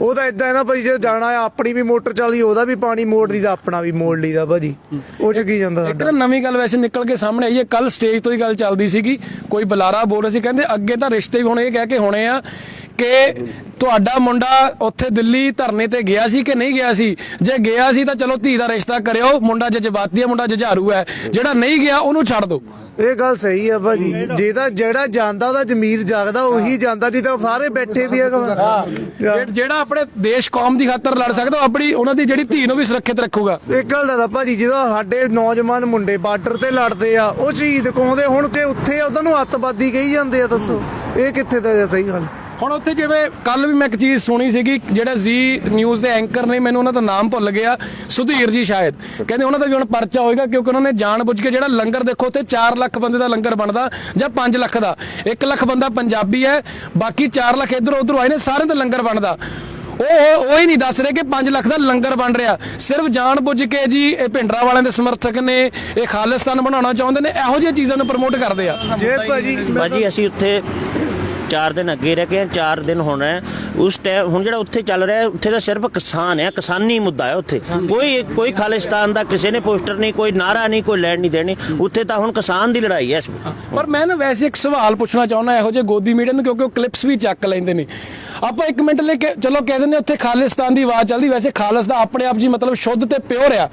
ਉਹ ਤਾਂ ਇਦਾਂ ਹੈ ਨਾ ਭਾਜੀ ਜੇ ਜਾਣਾ ਆ ਆਪਣੀ ਵੀ ਮੋਟਰ ਚੱਲਦੀ ਉਹਦਾ ਵੀ ਪਾਣੀ ਮੋੜ ਲਈਦਾ ਆਪਣਾ ਵੀ ਮੋੜ ਲਈਦਾ ਭਾਜੀ। ਉਹ ਚ ਕੀ ਜਾਂਦਾ ਇੱਕ ਸਾਡਾ? ਨਾ ਨਵੀਂ ਗੱਲ ਵੈਸੇ ਨਿਕਲ ਕੇ ਸਾਹਮਣੇ ਆਈ ਹੈ। ਕੱਲ ਸਟੇਜ ਤੋਂ ਹੀ ਗੱਲ ਚੱਲਦੀ ਸੀਗੀ। ਕੋਈ ਬੁਲਾਰਾ ਬੋਲ ਰਿਹਾ ਸੀ। ਕਹਿੰਦੇ ਅੱਗੇ ਤਾਂ ਰਿਸ਼ਤੇ ਵੀ ਹੁਣ ਇਹ ਕਹਿ ਕੇ ਹੋਣੇ ਆ ਕਿ ਤੁਹਾਡਾ ਮੁੰਡਾ ਉੱਥੇ ਦਿੱਲੀ ਧਰਨੇ ਤੇ ਗਿਆ ਸੀ ਕਿ ਨਹੀਂ ਗਿਆ ਸੀ? ਜੇ ਗਿਆ ਸੀ ਤਾਂ ਚਲੋ ਧੀ ਦਾ ਰਿਸ਼ਤਾ ਕਰਿਓ। ਮੁੰਡਾ ਜਜ਼ਬਾਤੀ ਹੈ ਮੁੰਡਾ ਜੁਝਾਰੂ ਹੈ। ਜਿਹੜਾ ਨਹੀਂ ਗਿਆ ਉਹਨੂੰ ਛੱਡ ਦਿਓ। ਇਹ ਗੱਲ ਸਹੀ ਆ ਭਾਜੀ। ਜਿਹਦਾ ਜਿਹੜਾ ਜਾਂਦਾ ਉਹਦਾ ਜ਼ਮੀਰ ਜਾਗਦਾ ਉਹੀ ਜਾਂਦਾ ਨਹੀਂ ਤਾਂ ਸਾਰੇ ਬੈਠੇ ਵੀ ਹੈਗਾ ਜਿਹ- ਜਿਹੜਾ ਆਪਣੇ ਦੇਸ਼ ਕੌਮ ਦੀ ਖਾਤਰ ਲੜ ਸਕਦਾ ਉਹ ਆਪਣੀ ਉਹਨਾਂ ਦੀ ਜਿਹੜੀ ਧੀ ਨੂੰ ਵੀ ਸੁਰੱਖਿਅਤ ਰੱਖੂਗਾ। ਇੱਕ ਗੱਲ ਦਾ ਭਾਜੀ ਜਦੋਂ ਸਾਡੇ ਨੌਜਵਾਨ ਮੁੰਡੇ ਬਾਰਡਰ ਤੇ ਲੜਦੇ ਆ ਉਹ ਸ਼ਹੀਦ ਕਹਾਉਂਦੇ ਹੁਣ ਤੇ ਉੱਥੇ ਉਹਨਾਂ ਨੂੰ ਅੱਤਵਾਦੀ ਕਹੀ ਜਾਂਦੇ ਆ ਦੱਸੋ। ਇਹ ਕਿੱਥੇ ਦਾ ਸਹੀ ਗੱਲ? ਹੁਣ ਉੱਥੇ ਜਿਵੇਂ ਕੱਲ ਵੀ ਮੈਂ ਇੱਕ ਚੀਜ਼ ਸੁਣੀ ਸੀਗੀ ਜਿਹੜਾ ਜ਼ੀ ਨਿਊਜ਼ ਦੇ ਐਂਕਰ ਨੇ ਮੈਨੂੰ ਉਹਨਾਂ ਦਾ ਨਾਮ ਭੁੱਲ ਗਿਆ ਸੁਧੀਰ ਜੀ ਸ਼ਾਇਦ। ਕਹਿੰਦੇ ਉਹਨਾਂ ਦਾ ਵੀ ਹੁਣ ਪਰਚਾ ਹੋਏਗਾ ਕਿਉਂਕਿ ਉਹਨਾਂ ਨੇ ਜਾਣਬੁੱਝ ਕੇ ਜਿਹੜਾ ਲੰਗਰ ਦੇਖੋ ਉੱਥੇ 4 ਲੱਖ ਬੰਦੇ ਦਾ ਲੰਗਰ ਬਣਦਾ ਜਾਂ 5 ਲੱਖ ਦਾ। 1 ਲੱਖ ਬੰਦਾ ਪੰਜਾਬੀ ਹੈ ਬਾਕੀ 4 ਲੱਖ ਇਧਰ ਉਧਰ ਆਏ ਨੇ ਸਾਰਿਆਂ ਦਾ ਲੰਗਰ ਬਣਦਾ। ਉਹ ਉਹ ਹੀ ਨਹੀਂ ਦੱਸ ਰਹੇ ਕਿ 5 ਲੱਖ ਦਾ ਲੰਗਰ ਬਣ ਰਿਹਾ। ਸਿਰਫ ਜਾਣਬੁੱਝ ਕੇ ਜੀ ਇਹ ਭਿੰਡਰਾ ਵਾਲਿਆਂ ਦੇ ਸਮਰਥਕ ਨੇ ਇਹ ਖਾਲਿਸਤਾਨ ਬਣਾਉਣਾ ਚਾਹੁੰਦੇ ਨੇ ਇਹੋ ਜਿਹੀਆਂ ਚੀਜ਼ਾਂ ਨੂੰ ਪ੍ਰਮੋਟ ਕਰਦੇ ਆ। ਜੇ ਭਾਜੀ ਭਾਜੀ ਅਸੀਂ ਉੱਥੇ 4 ਦਿਨ ਅੱਗੇ ਰਹਿ ਕੇ 4 ਦਿਨ ਹੋਣਾ ਹੈ। ਉਸ ਟਾਈਮ ਹੁਣ ਜਿਹੜਾ ਉੱਥੇ ਚੱਲ ਰਿਹਾ, ਉੱਥੇ ਦਾ ਸਿਰਫ ਕਿਸਾਨ ਹੈ, ਕਿਸਾਨੀ ਮੁੱਦਾ ਹੈ ਉੱਥੇ। ਕੋਈ ਕੋਈ ਖਾਲਿਸਤਾਨ ਦਾ ਕਿਸੇ ਨੇ ਪੋਸਟਰ ਨਹੀਂ, ਕੋਈ ਨਾਰਾ ਨਹੀਂ, ਕੋਈ ਲੈਣ ਨਹੀਂ ਦੇਣੀ। ਉੱਥੇ ਤਾਂ ਹੁਣ ਕਿਸਾਨ ਦੀ ਲੜਾਈ ਹੈ ਪਰ ਮੈਂ ਨਾ ਵੈਸੇ ਇੱਕ ਸਵਾਲ ਪੁੱਛਣਾ ਚਾਹੁੰਦਾ, ਇਹੋ ਜਿਹੇ ਗੋਦੀ ਮੀਡੀਆ ਨੂੰ, ਕਿਉਂਕਿ ਉਹ ਕਲਿੱਪਸ ਵੀ ਚੱਕ ਲੈਂਦੇ ਨੇ। ਆਪਾਂ ਇੱਕ ਮਿੰਟ ਲਈ ਚਲੋ ਕਹਿ ਦਿੰਦੇ ਹਾਂ, ਉੱਥੇ ਖਾਲਿਸਤਾਨ ਦੀ ਆਵਾਜ਼ ਚੱਲਦੀ। ਵੈਸੇ ਖਾਲਿਸ ਦਾ ਆਪਣੇ ਆਪ ਜੀ ਮਤਲਬ ਸ਼ੁੱਧ ਤੇ ਪਿਓਰ ਆ।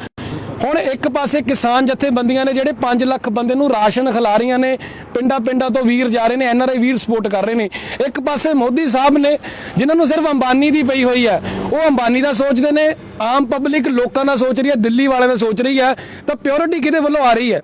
ਹੁਣ ਇੱਕ ਪਾਸੇ ਕਿਸਾਨ ਜਥੇਬੰਦੀਆਂ ਨੇ ਜਿਹੜੇ 5 ਲੱਖ ਬੰਦੇ ਨੂੰ ਰਾਸ਼ਨ ਖਿਲਾ ਰਹੀਆਂ ਨੇ, ਪਿੰਡਾਂ ਪਿੰਡਾਂ ਤੋਂ ਵੀਰ ਜਾ ਰਹੇ ਨੇ ਐੱਨ ਆਰ ਆਈ ਵੀਰ ਸਪੋਰਟ ਕਰ ਰਹੇ ਨੇ। ਇੱਕ ਪਾਸੇ ਮੋਦੀ ਸਾਹਿਬ ਨੇ, ਜਿਨ੍ਹਾਂ ਨੂੰ ਸਿਰਫ ਅੰਬਾਨੀ ਦੀ ਪਈ ਹੋਈ ਹੈ, ਉਹ ਅੰਬਾਨੀ ਦਾ ਸੋਚਦੇ ਨੇ, ਆਮ ਪਬਲਿਕ ਲੋਕਾਂ ਦਾ ਸੋਚ ਰਹੀ ਹੈ, ਦਿੱਲੀ ਵਾਲਿਆਂ ਦਾ ਸੋਚ ਰਹੀ ਹੈ, ਤਾਂ ਪਿਓਰਿਟੀ ਕਿਹਦੇ ਵੱਲੋਂ ਆ ਰਹੀ ਹੈ?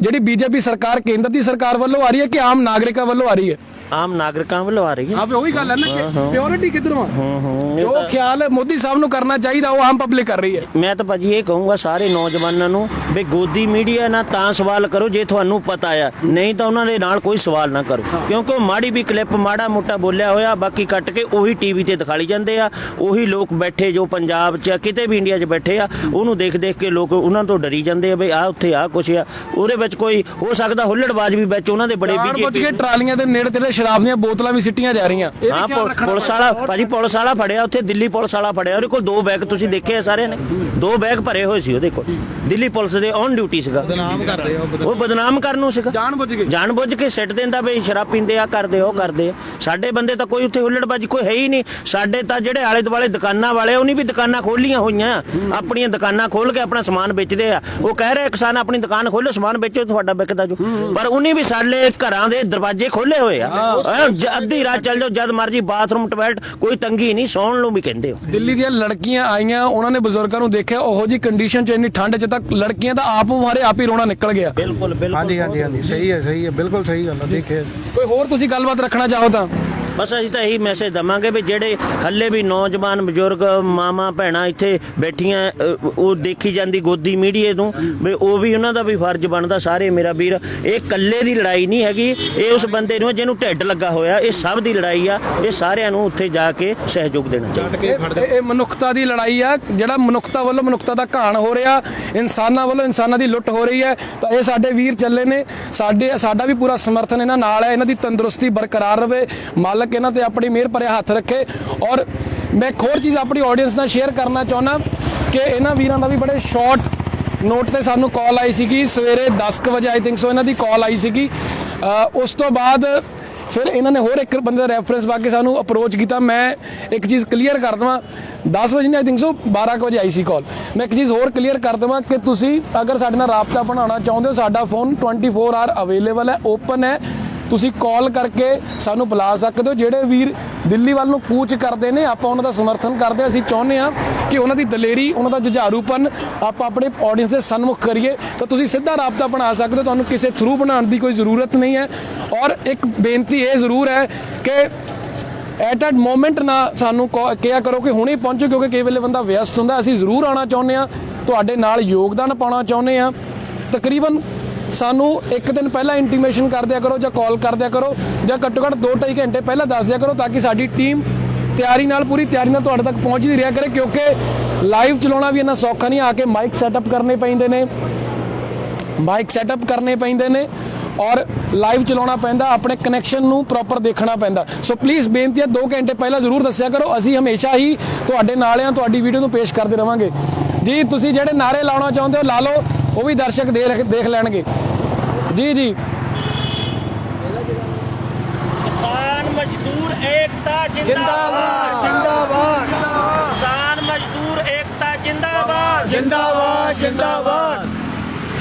ਜਿਹੜੀ ਬੀਜੇਪੀ ਸਰਕਾਰ, ਕੇਂਦਰ ਦੀ ਸਰਕਾਰ ਵੱਲੋਂ ਆ ਰਹੀ ਹੈ ਕਿ ਆਮ ਨਾਗਰਿਕਾਂ ਵੱਲੋਂ ਆ ਰਹੀ ਹੈ? ਆਮ ਨਾਗਰਿਕਾਂ ਵੱਲੋਂ ਆ ਰਹੀ ਹੈ। ਹਾਂ ਵੀ ਉਹੀ ਗੱਲ ਹੈ ਨਾ ਕਿ ਪਿਓਰਿਟੀ ਕਿੱਧਰੋਂ ਆ? ਹੂੰ, ਇਹ ਜੋ ਖਿਆਲ ਮੋਦੀ ਸਾਹਿਬ ਨੂੰ ਕਰਨਾ ਚਾਹੀਦਾ ਉਹ ਆਮ ਪਬਲਿਕ ਕਰ ਰਹੀ ਹੈ। ਮੈਂ ਤਾਂ ਭਾਜੀ ਇਹ ਕਹੂੰਗਾ ਸਾਰੇ ਨੌਜਵਾਨਾਂ ਨੂੰ ਵੀ ਗੋਦੀ ਮੀਡੀਆ ਨਾਲ ਤਾਂ ਸਵਾਲ ਕਰੋ ਜੇ ਤੁਹਾਨੂੰ ਪਤਾ ਆ। ਨਹੀਂ ਤਾਂ ਉਹਨਾਂ ਦੇ ਨਾਲ ਕੋਈ ਸਵਾਲ ਨਾ ਕਰੋ। ਕਿਉਂਕਿ ਉਹ ਮਾੜੀ ਵੀ ਕਲਿੱਪ ਮਾੜਾ ਮੋਟਾ ਬੋਲਿਆ ਹੋਇਆ ਬਾਕੀ ਕੱਟ ਕੇ ਉਹੀ ਟੀਵੀ ਤੇ ਦਿਖਾਲੀ ਜਾਂਦੇ ਆ। ਉਹੀ ਲੋਕ ਬੈਠੇ ਜੋ ਪੰਜਾਬ 'ਚ ਕਿਤੇ ਵੀ ਇੰਡੀਆ 'ਚ ਬੈਠੇ ਆ ਉਹਨੂੰ ਦੇਖ ਦੇਖ ਕੇ ਲੋਕ ਉਹਨਾਂ ਤੋਂ ਡਰੀ ਜਾਂਦੇ ਆ ਵੀ ਆ ਉੱਥੇ ਆ ਕੁਛ ਆ। ਉਹਦੇ ਵਿੱਚ ਕੋਈ ਹੋ ਸਕਦਾ ਹੁੱਲੜਬਾਜ਼ ਵੀ ਵਿੱਚ ਉਹਨਾਂ ਦੇ ਬੜੇ BJP ਕੇ ਟਰਾਲੀਆਂ ਦੇ ਨੇੜੇ ਤੇੜੇ ਸ਼ਰਾਬ ਦੀਆਂ ਬੋਤਲਾਂ ਵੀ ਸਿੱਟੀਆਂ ਜਾ ਰਹੀਆਂ। ਇਹ ਵੀ ਹਾਂ ਖਿਆਲ ਰੱਖਣਾ ਪੁਲਿਸ ਵਾਲਾ ਭਾਜੀ ਪੁਲਿਸ ਵਾਲਾ ਫੜਿਆ ਉੱਥੇ ਦਿੱਲੀ ਪੁਲਿਸ ਵਾਲਾ ਫੜਿਆ। ਉਹਦੇ ਕੋਲ ਦੋ ਬੈਗ ਤੁਸੀਂ ਦੇਖੇ ਆ ਸਾਰਿਆਂ ਨੇ। ਦੋ ਬੈਗ ਭਰੇ ਹੋਏ ਸੀ ਉਹਦੇ ਕੋਲ। ਦਿੱਲੀ ਪੁਲਿਸ ਦੇ ਔਨ ਡਿਊਟੀ ਸੀਗਾ। ਬਦਨਾਮ ਕਰਦੇ ਉਹ ਬਦਨਾਮ ਕਰਨ ਨੂੰ ਸੀਗਾ। ਜਾਣ ਬੁੱਝ ਕੇ ਜਾਣ ਬੁੱਝ ਕੇ ਸਿੱਟ ਦਿੰਦਾ ਬਈ ਸ਼ਰਾਬ ਪੀਂਦੇ ਆ ਕਰਦੇ ਉਹ ਕਰਦੇ ਆ। ਸਾਡੇ ਬੰਦੇ ਤਾਂ ਕੋਈ ਉੱਥੇ ਹੁੱਲੜਬਾਜੀ ਕੋਈ ਹੈ ਹੀ ਨਹੀਂ। ਸਾਡੇ ਤਾਂ ਜਿਹੜੇ ਆਲੇ ਦੁਆਲੇ ਦੁਕਾਨਾਂ ਵਾਲੇ ਉਹਨੀ ਵੀ ਦੁਕਾਨਾਂ ਖੋਲੀਆਂ ਹੋਈਆਂ। ਆਪਣੀਆਂ ਦੁਕਾਨਾਂ ਖੋਲ ਕੇ ਆਪਣਾ ਸਮਾਨ ਵੇਚਦੇ ਆ। ਉਹ ਕਹਿ ਰਹੇ ਕਿਸਾਨ ਆਪਣੀ ਦੁਕਾਨ ਖੋਲੋ ਸਮਾਨ ਵੇਚੋ ਤੁਹਾਡਾ ਵਿਕਦਾ ਜੋ। ਪਰ ਉਹਨੀ ਵੀ ਸਾਡੇ ਘਰਾਂ ਦੇ ਦਰਵਾਜ਼ੇ ਖੋਲੇ ਹੋਏ ਆ। ਹੈਂ, ਜ- ਅੱਧੀ ਰਾਤ ਚੱਲ ਜਾਓ ਜਦ ਮਰਜ਼ੀ ਬਾਥਰੂਮ ਟਾਇਲਟ ਕੋਈ ਤੰਗੀ ਨਹੀਂ ਸੌਣ ਨੂੰ ਵੀ ਕਹਿੰਦੇ ਹੋ। ਦਿੱਲੀ ਦੀਆਂ ਲੜਕੀਆਂ ਆਈਆਂ ਉਹਨਾਂ ਨੇ ਬਜ਼ੁਰਗਾਂ ਨੂੰ ਦੇਖਿਆ ਉਹੋ ਜੀ ਕੰਡੀਸ਼ਨ ਚ ਇੰਨੀ ਠੰਡ ਚ ਤਾਂ ਲੜਕੀਆਂ ਦਾ ਆਪ ਮਾਰੇ ਆਪ ਹੀ ਰੋਣਾ ਨਿਕਲ ਗਿਆ। ਬਿਲਕੁਲ ਬਿਲਕੁਲ ਹਾਂਜੀ ਹਾਂਜੀ ਹਾਂਜੀ ਸਹੀ ਹੈ ਸਹੀ ਹੈ ਬਿਲਕੁਲ ਸਹੀ ਗੱਲ ਹੈ ਦੇਖੇ ਕੋਈ ਹੋਰ ਤੁਸੀਂ ਗੱਲਬਾਤ ਰੱਖਣਾ ਚਾਹੋ ਤਾਂ? ਬਸ ਅਸੀਂ ਤਾਂ ਇਹੀ ਮੈਸੇਜ ਦਵਾਂਗੇ ਵੀ ਜਿਹੜੇ ਹੱਲੇ ਵੀ ਨੌਜਵਾਨ ਬਜ਼ੁਰਗ ਮਾਮਾ ਭੈਣਾਂ ਇੱਥੇ ਬੈਠੀਆਂ ਉਹ ਦੇਖੀ ਜਾਂਦੀ ਗੋਦੀ ਮੀਡੀਏ ਨੂੰ ਵੀ ਉਹ ਵੀ ਉਹਨਾਂ ਦਾ ਵੀ ਫਰਜ਼ ਬਣਦਾ ਸਾਰੇ ਮੇਰਾ ਵੀਰ। ਇਹ ਇਕੱਲੇ ਦੀ ਲੜਾਈ ਨਹੀਂ ਹੈਗੀ ਇਹ ਉਸ ਬੰਦੇ ਨੂੰ ਜਿਹਨੂੰ ਢਿੱਡ ਲੱਗਾ ਹੋਇਆ ਇਹ ਸਭ ਦੀ ਲੜਾਈ ਆ ਇਹ ਸਾਰਿਆਂ ਨੂੰ ਉੱਥੇ ਜਾ ਕੇ ਸਹਿਯੋਗ ਦੇਣਾ ਚਾਹੀਦਾ। ਇਹ ਇਹ ਮਨੁੱਖਤਾ ਦੀ ਲੜਾਈ ਆ ਜਿਹੜਾ ਮਨੁੱਖਤਾ ਵੱਲੋਂ ਮਨੁੱਖਤਾ ਦਾ ਘਾਣ ਹੋ ਰਿਹਾ ਇਨਸਾਨਾਂ ਵੱਲੋਂ ਇਨਸਾਨਾਂ ਦੀ ਲੁੱਟ ਹੋ ਰਹੀ ਹੈ ਤਾਂ ਇਹ ਸਾਡੇ ਵੀਰ ਚੱਲੇ ਨੇ ਸਾਡੇ ਸਾਡਾ ਵੀ ਪੂਰਾ ਸਮਰਥਨ ਇਹਨਾਂ ਨਾਲ ਹੈ ਇਹਨਾਂ ਦੀ ਤੰਦਰੁਸਤੀ ਬਰਕਰਾਰ ਰਵੇ ਮਾਲਕ ਇਹਨਾਂ ਤੇ ਆਪਣੀ ਮਿਹਰ ਭਰਿਆ ਹੱਥ ਰੱਖੇ। ਔਰ ਮੈਂ ਇੱਕ ਹੋਰ ਚੀਜ਼ ਆਪਣੀ ਆਡੀਅנס ਨਾਲ ਸ਼ੇਅਰ ਕਰਨਾ ਚਾਹੁੰਦਾ ਕਿ ਇਹਨਾਂ ਵੀਰਾਂ ਦਾ ਵੀ ਬੜੇ ਸ਼ਾਰਟ ਨੋਟ ਤੇ ਸਾਨੂੰ ਕਾਲ ਆਈ ਸੀਗੀ। ਸਵੇਰੇ 10 ਕੁ ਵਜੇ ਆਈ ਥਿੰਕ ਸੋ ਇਹਨਾਂ ਦੀ ਕਾਲ ਆਈ ਸੀਗੀ। ਉਸ ਤੋਂ ਬਾਅਦ ਫਿਰ ਇਹਨਾਂ ਨੇ ਹੋਰ ਇੱਕ ਬੰਦੇ ਦਾ ਰੈਫਰੈਂਸ ਪਾ ਕੇ ਸਾਨੂੰ ਅਪਰੋਚ ਕੀਤਾ। ਮੈਂ ਇੱਕ ਚੀਜ਼ ਕਲੀਅਰ ਕਰ ਦਵਾਂ। 10 ਵਜੇ ਨਹੀਂ ਆਈ ਥਿੰਕ ਸੋ 12 ਕੁ ਵਜੇ ਆਈ ਸੀ ਕਾਲ ਮੈਂ ਇੱਕ ਚੀਜ਼ ਹੋਰ ਕਲੀਅਰ ਕਰ ਦਵਾਂ ਕਿ ਤੁਸੀਂ ਅਗਰ ਸਾਡੇ ਨਾਲ ਰਾਬਤਾ ਬਣਾਉਣਾ ਚਾਹੁੰਦੇ ਹੋ, ਸਾਡਾ ਫੋਨ 24 ਆਰ ਅਵੇਲੇਬਲ ਹੈ ਓਪਨ ਹੈ। ਤੁਸੀਂ ਕਾਲ ਕਰਕੇ ਸਾਨੂੰ ਬੁਲਾ ਸਕਦੇ ਹੋ। ਜਿਹੜੇ ਵੀਰ ਦਿੱਲੀ ਵੱਲ ਨੂੰ ਕੂਚ ਕਰਦੇ ਨੇ, ਆਪਾਂ ਉਹਨਾਂ ਦਾ ਸਮਰਥਨ ਕਰਦੇ ਹਾਂ। ਅਸੀਂ ਚਾਹੁੰਦੇ ਹਾਂ ਕਿ ਉਹਨਾਂ ਦੀ ਦਲੇਰੀ, ਉਹਨਾਂ ਦਾ ਜੁਝਾਰੂਪਨ ਆਪਾਂ ਆਪਣੇ ਆਡੀਅנס ਦੇ ਸਨਮੁਖ ਕਰੀਏ। ਤਾਂ ਤੁਸੀਂ ਸਿੱਧਾ ਰਾਬਤਾ ਬਣਾ ਸਕਦੇ ਹੋ। ਤੁਹਾਨੂੰ ਕਿਸੇ ਥਰੂ ਬਣਾਉਣ ਦੀ ਕੋਈ ਜ਼ਰੂਰਤ ਨਹੀਂ ਹੈ। ਔਰ ਇੱਕ ਬੇਨਤੀ ਇਹ ਜ਼ਰੂਰ ਹੈ ਕਿ ਐਟ ਐਟ ਮੋਮੈਂਟ ਨਾ ਸਾਨੂੰ ਕੋ- ਕਿਹਾ ਕਰੋ ਕਿ ਹੁਣੇ ਪਹੁੰਚੋ, ਕਿਉਂਕਿ ਕਈ ਵੇਲੇ ਬੰਦਾ ਵਿਅਸਤ ਹੁੰਦਾ। ਅਸੀਂ ਜ਼ਰੂਰ ਆਉਣਾ ਚਾਹੁੰਦੇ ਆ ਤੁਹਾਡੇ ਨਾਲ ਯੋਗਦਾਨ ਪਾਉਣਾ ਚਾਹੁੰਦੇ ਆ ਤਕਰੀਬਨ ਸਾਨੂੰ ਇੱਕ ਦਿਨ ਪਹਿਲਾਂ ਇੰਟੀਮੇਸ਼ਨ ਕਰ ਦਿਆ ਕਰੋ ਜਾਂ ਕਾਲ ਕਰ ਦਿਆ ਕਰੋ ਜਾਂ ਘੱਟੋ ਘੱਟ 2.5 ਘੰਟੇ ਪਹਿਲਾਂ ਦੱਸ ਦਿਆ ਕਰੋ ਤਾਂ ਕਿ ਸਾਡੀ ਟੀਮ ਤਿਆਰੀ ਨਾਲ, ਪੂਰੀ ਤਿਆਰੀ ਨਾਲ ਤੁਹਾਡੇ ਤੱਕ ਪਹੁੰਚਦੀ ਰਿਹਾ ਕਰੇ, ਕਿਉਂਕਿ ਲਾਈਵ ਚਲਾਉਣਾ ਵੀ ਇੰਨਾ ਸੌਖਾ ਨਹੀਂ, ਆ ਕੇ ਮਾਈਕ ਸੈਟਅਪ ਕਰਨੇ ਪੈਂਦੇ ਨੇ। ਮਾਈਕ ਸੈਟਅਪ ਕਰਨੇ ਪੈਂਦੇ ਨੇ ਔਰ ਲਾਈਵ ਚਲਾਉਣਾ ਪੈਂਦਾ, ਆਪਣੇ ਕਨੈਕਸ਼ਨ ਨੂੰ ਪ੍ਰੋਪਰ ਦੇਖਣਾ ਪੈਂਦਾ। ਸੋ ਪਲੀਜ਼ ਬੇਨਤੀ ਹੈ 2 ਘੰਟੇ ਪਹਿਲਾਂ ਜ਼ਰੂਰ ਦੱਸਿਆ ਕਰੋ, ਅਸੀਂ ਹਮੇਸ਼ਾ ਹੀ ਤੁਹਾਡੇ ਨਾਲ ਆ ਤੁਹਾਡੀ ਵੀਡੀਓ ਨੂੰ ਪੇਸ਼ ਕਰਦੇ ਰਵਾਂਗੇ। ਜੀ, ਤੁਸੀਂ ਜਿਹੜੇ ਨਾਰੇ ਲਾਉਣਾ ਚਾਹੁੰਦੇ ਹੋ, ਲਾ ਲਓ। ਉਹ ਵੀ ਦਰਸ਼ਕ ਦੇਖ ਦੇਖ ਲੈਣਗੇ। ਜੀ ਜੀ। ਕਿਸਾਨ ਮਜ਼ਦੂਰ ਏਕਤਾ ਜਿੰਦਾਬਾਦ। ਜਿੰਦਾਬਾਦ।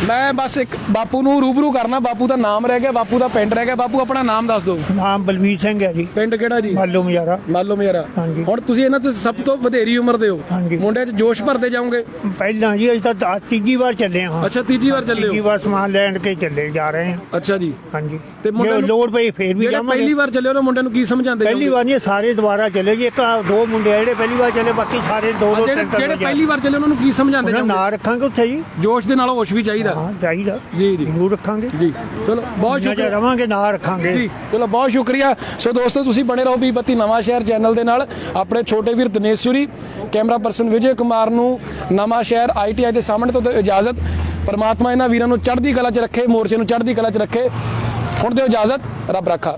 ਮੈਂ ਬਸ ਇੱਕ ਬਾਪੂ ਨੂੰ ਰੂਬਰੂ ਕਰਨਾ ਬਾਪੂ ਦਾ ਨਾਮ ਰਹਿ ਗਿਆ ਬਾਪੂ ਦਾ ਪਿੰਡ ਰਹਿ ਗਿਆ। ਬਾਪੂ ਆਪਣਾ ਨਾਮ ਦੱਸ ਦਿਓ। ਨਾਮ ਬਲਵੀਰ ਸਿੰਘ ਹੈ ਜੀ। ਪਿੰਡ ਕਿਹੜਾ ਜੀ? ਮਾਲੂ ਮਜਾਰਾ। ਮੰਨ ਲਓ ਮੇਰਾ ਹਾਂਜੀ। ਹੁਣ ਤੁਸੀਂ ਇਹਨਾਂ ਤੋਂ ਸਭ ਤੋਂ ਵਧੇਰੀ ਉਮਰ ਦੇ ਹੋ ਹਾਂਜੀ। ਮੁੰਡਿਆਂ 'ਚ ਜੋਸ਼ ਭਰਦੇ ਜਾਓਗੇ? ਪਹਿਲਾਂ ਜੀ ਅਸੀਂ ਤਾਂ ਤੀਜੀ ਵਾਰ ਚੱਲੇ ਹਾਂ। ਅੱਛਾ ਤੀਜੀ ਵਾਰ ਚੱਲੇ ਤੀਜੀ ਹੋ ਵਾਰ ਸਮਾਨ ਲੈਣ ਕੇ ਚੱਲੇ ਜਾ ਰਹੇ ਹਾਂ। ਅੱਛਾ ਜੀ। ਹਾਂਜੀ। ਤੇ ਨੂੰ- ਲੋੜ ਪਈ ਫੇਰ ਵੀ ਜਾਵਾਂਗੇ। ਪਹਿਲੀ ਵਾਰ ਚੱਲੇ ਉਹਨਾਂ ਮੁੰਡਿਆਂ ਨੂੰ ਕੀ ਸਮਝਾਉਂਦੇ ਪਹਿਲੀ? ਵਾਰ ਨਹੀਂ ਸਾਰੇ ਦੁਬਾਰਾ ਚੱਲੇ ਜੀ। ਇੱਕ ਦੋ ਮੁੰਡੇ ਜਿਹੜੇ ਪਹਿਲੀ ਵਾਰ ਚੱਲੇ ਬਾਕੀ ਸਾਰੇ ਦੋ ਜਿਹੜੇ ਪਹਿਲੀ ਵਾਰ ਚੱਲੇ ਉਹਨਾਂ ਨੂੰ ਕੀ ਸਮਝਾਉਂਦੇ ਜਾਓਗੇ? ਨਾਂ ਰੱਖਾਂਗੇ ਉੱਥੇ ਜੀ। ਜੋਸ਼ ਦੇ ਨਾਲ ਹੋਸ਼ ਵੀ ਚਾਹੀਦਾ। ਹਾਂ ਚਾਹੀਦਾ। ਜੀ ਜੀ। ਜ਼ਰੂਰ ਰੱਖਾਂਗੇ। ਜੀ। ਚਲੋ ਬਹੁਤ ਸ਼ੁਕਰੀਆ। ਰਵਾਂਗੇ ਨਾਂ ਰੱਖਾਂਗੇ। ਜੀ ਚਲੋ ਬਹੁਤ ਸ਼ੁਕਰੀਆ। ਸੋ ਦੋਸਤੋ ਤੁਸੀਂ ਬਣੇ ਰਹੋ ਵੀ ਬੱਤੀ ਨਵਾਂ ਸ਼ਹਿਰ ਚੈਨਲ ਦੇ ਨਾਲ। ਆਪਣੇ ਛੋਟੇ ਵੀਰ ਦਿਨੇਸ਼ਵਰੀ ਕੈਮਰਾ ਪਰਸਨ ਵਿਜੇ ਕੁਮਾਰ ਨੂੰ ਨਵਾਂ ਸ਼ਹਿਰ ਆਈਟੀਆਈ ਦੇ ਸਾਹਮਣੇ ਤੋਂ ਇਜਾਜ਼ਤ। ਪਰਮਾਤਮਾ ਇਹਨਾਂ ਵੀਰਾਂ ਨੂੰ ਚੜ੍ਹਦੀ ਕਲਾ 'ਚ ਰੱਖੇ ਮੋਰਚੇ ਨੂੰ ਚੜ੍ਹਦੀ ਕਲਾ 'ਚ ਰੱਖੇ। ਹੁਣ ਦਿਓ ਇਜਾਜ਼ਤ ਰੱਬ ਰੱਖਾ।